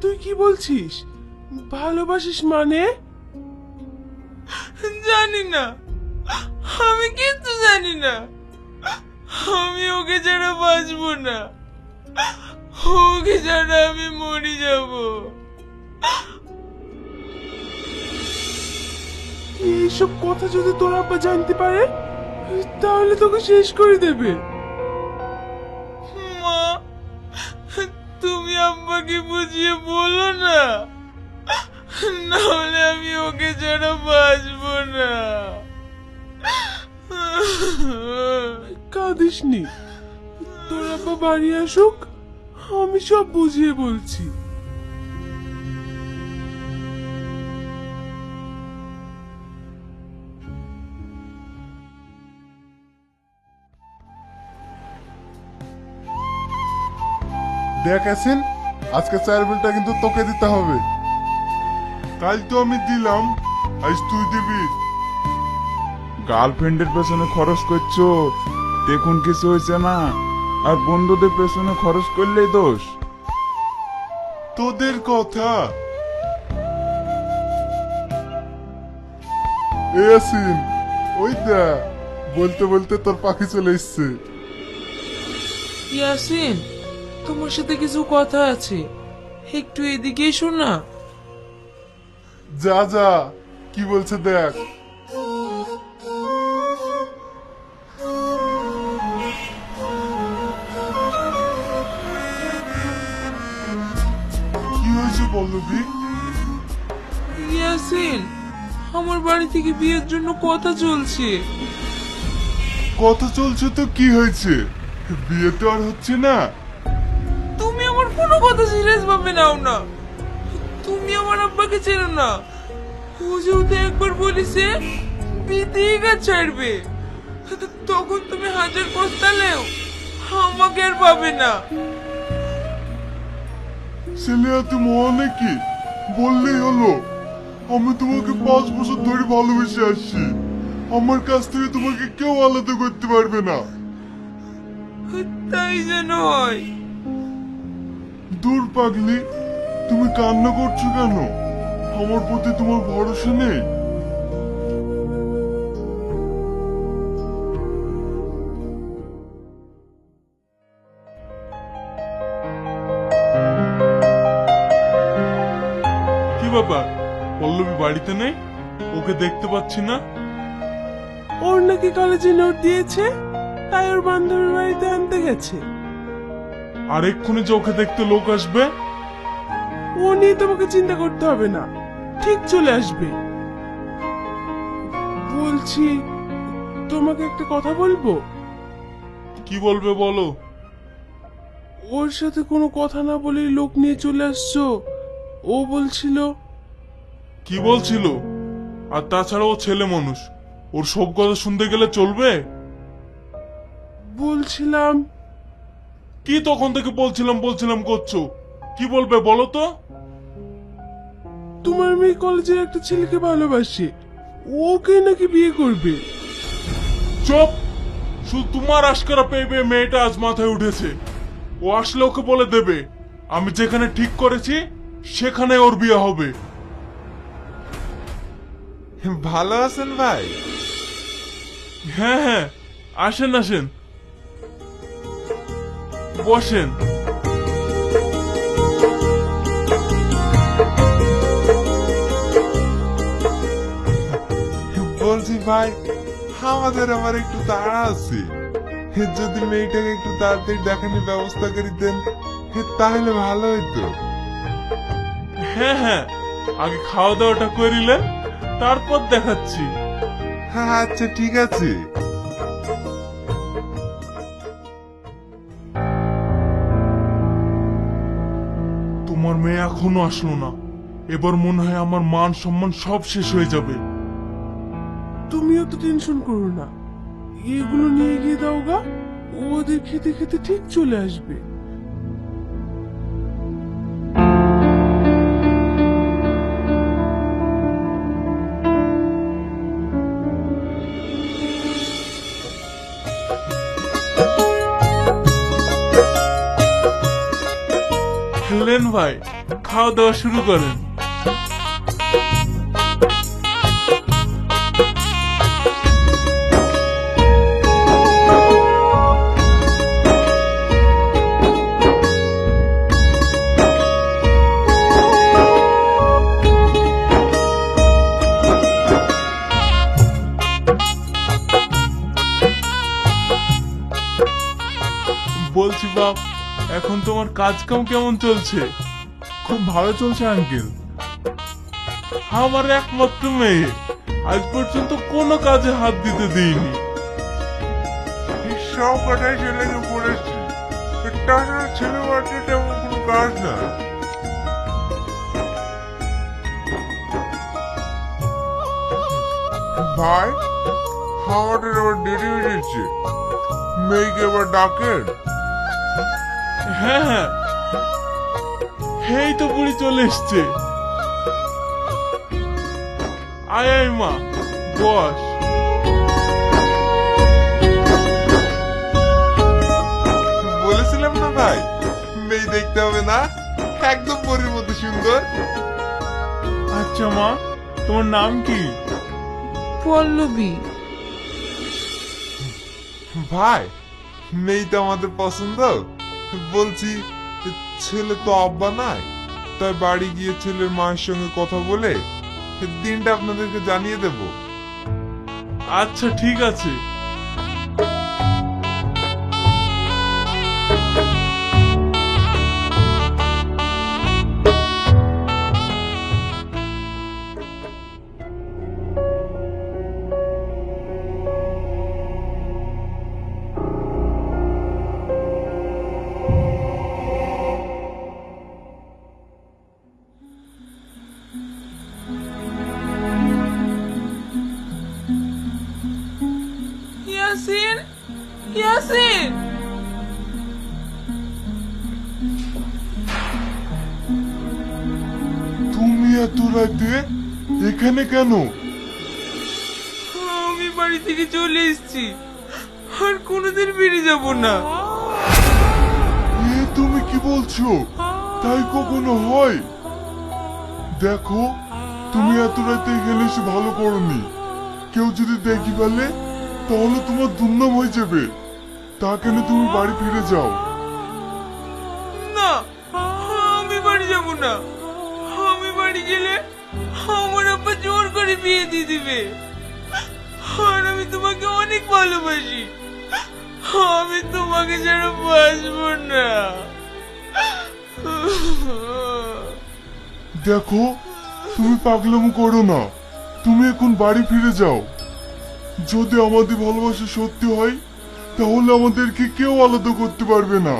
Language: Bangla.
তুই কি বলছিস? ভালোবাসিস মানে? জানি না। আমি কিন্তু জানি না। আমি ওকে ছাড়া বাঁচবো না। ওকে ছাড়া আমি মরে যাব। এইসব কথা যদি তোর আব্বা জানতে পারে তাহলে তোকে শেষ করে দেবে। আব্বাকে বুঝিয়ে বলো না। নাহলে আমি ওকে ছাড়া বাঁচবো না। কাঁদিস নি তোর আব্বা বাড়ি আসুক আমি সব বুঝিয়ে বলছি। দেখ আসেন আজকে চার বিলটা কিন্তু তোকে দিতে হবে। কাল তো আমি দিলাম আজ তুই দিবি। গার্লফ্রেন্ডের পেছনে খরচ করছ দেখুন কিছু হয়েছে না আর বন্ধুদের পেছনে খরচ করলেই দোষ। তোদের কথা। এ আসিন ওই বলতে বলতে তোর পাখি চলে এসছে। ইয়াসিন তোমার সাথে কিছু কথা আছে। একটু এদিকে এসো না। যা যা। কি বলছে দেখ। কি হয়েছে পল্লবী ইয়াসিন আমার বাড়ি থেকে বিয়ের জন্য কথা চলছে। কথা চলছে তো কি হয়েছে? বিয়ে তো আর হচ্ছে না। কোনো কথা সিরিয়াস ভাবে নাও না তুমি আমার আব্বাকে চেনো না। ও যেহেতু একবার বলিছে ছাড়বে। তখন তুমি হাজার পস্তালেও আমাকে আর পাবে না। মহা বললেই হলো। আমি তোমাকে পাঁচ বছর ধরে ভালোবেসে আসছি। আমার কাছ থেকে তোমাকে কেউ আলাদা করতে পারবে না। তাই যেন হয়। দূর পাগলি তুমি কান্না করছ কেন? আমার প্রতি তোমার ভরসা নেই। কি ব্যাপার? পল্লবী বাড়িতে নেই? ওকে দেখতে পাচ্ছি না। ওর নাকি কলেজে নোট দিয়েছে তাই ওর বান্ধবীর বাড়িতে আনতে গেছে। আর এক্ষুনি ওকে দেখতে লোক আসবে ও নিয়ে তোমাকে চিন্তা করতে হবে না। ঠিক চলে আসবে। বলছি তোমাকে একটা কথা বলব? কি বলবে বলো? ওর সাথে কোনো কথা না বলে লোক নিয়ে চলে আসছো? ও বলছিল কি বলছিল? আর তাছাড়া ও ছেলে মানুষ। ওর সব কথা শুনতে গেলে চলবে? বলছিলাম কি তখন থেকে বলছিলাম বলছিলাম করছ? কি বলবে বলো তো? তোমার মেয়ে কলেজের একটা ছেলেকে ভালোবাসে। ওকে নাকি বিয়ে করবে? চুপ! শুধু তোমার আশকারা পেয়ে পেয়ে মেয়েটা আজ মাথায় উঠেছে। ও আসলে ওকে বলে দেবে আমি যেখানে ঠিক করেছি সেখানে ওর বিয়ে হবে। ভালো আছেন ভাই? হ্যাঁ হ্যাঁ আসেন আসেন। বসেন। বলছি ভাই আমাদের আমার একটু তাড়া আছে। যদি মেয়েটাকে একটু তাড়াতাড়ি দেখানোর ব্যবস্থা করে দেন তাহলে ভালো হইতো। হ্যাঁ হ্যাঁ আগে খাওয়া দাওয়াটা করিলেন তারপর দেখাচ্ছি। হ্যাঁ আচ্ছা ঠিক আছে। এখনও আসলো না। এবার মনে হয় আমার মান সম্মান সব শেষ হয়ে যাবে। তুমিও তো টেনশন করো না। এগুলো নিয়ে গিয়ে দাও গা। ওদের খেতে খেতে ঠিক চলে আসবে। ভাই খাওয়া দাওয়া শুরু করেন। বলছি বাপ এখন তোমার কাজকাম কেমন চলছে? খুব ভালো চলছে আঙ্কেল আমার একমাত্র মেয়ে। আজ পর্যন্ত কোনো কাজে হাত দিতে দিইনি। সব কাটাই ছেলেকে পড়েছি তাছাড়া ছেলে বাড়িতে তেমন কোনো কাজ না। ভাই আমাদের আবার দেরি হয়ে যাচ্ছে মেয়েকে আবার ডাকেন। হ্যাঁ হ্যাঁ। এই তো বুড়ি চলে এসছে। আয় আয় মা বস। বলেছিলাম না ভাই? মেয়ে দেখতে হবে না? একদম পরীর মতো সুন্দর। আচ্ছা মা তোমার নাম কি? পল্লবী। ভাই মেয়ে তো আমাদের পছন্দ? বলছি ছেলে তো আব্বা নাই। তাই বাড়ি গিয়ে ছেলের মায়ের সঙ্গে কথা বলে দিনটা আপনাদেরকে জানিয়ে দেব। আচ্ছা ঠিক আছে। এত রাতে এখানে কেন? আমি বাড়ি থেকে চলে এসেছি। আর কোনোদিন বেরিয়ে যাব না। এ তুমি কি বলছো? তাই কখনো হয়? দেখো তুমি এত রাতে এখানে এসে ভালো করনি। কেউ যদি দেখি ফেলে তাহলে তোমার দুর্নাম হয়ে যাবে। তা কেন তুমি বাড়ি ফিরে যাও? না আমি বাড়ি যাব না। গেলে আমার আব্বা জোর করে বিয়ে দিয়ে দিবে। আর আমি তোমাকে অনেক ভালোবাসি। আমি তোমাকে ছাড়া বাঁচবো না। দেখো, তুমি পাগলামো করো না। তুমি এখন বাড়ি ফিরে যাও। যদি আমাদের ভালোবাসা সত্যি হয়, তাহলে আমাদেরকে কেউ আলাদা করতে পারবে না।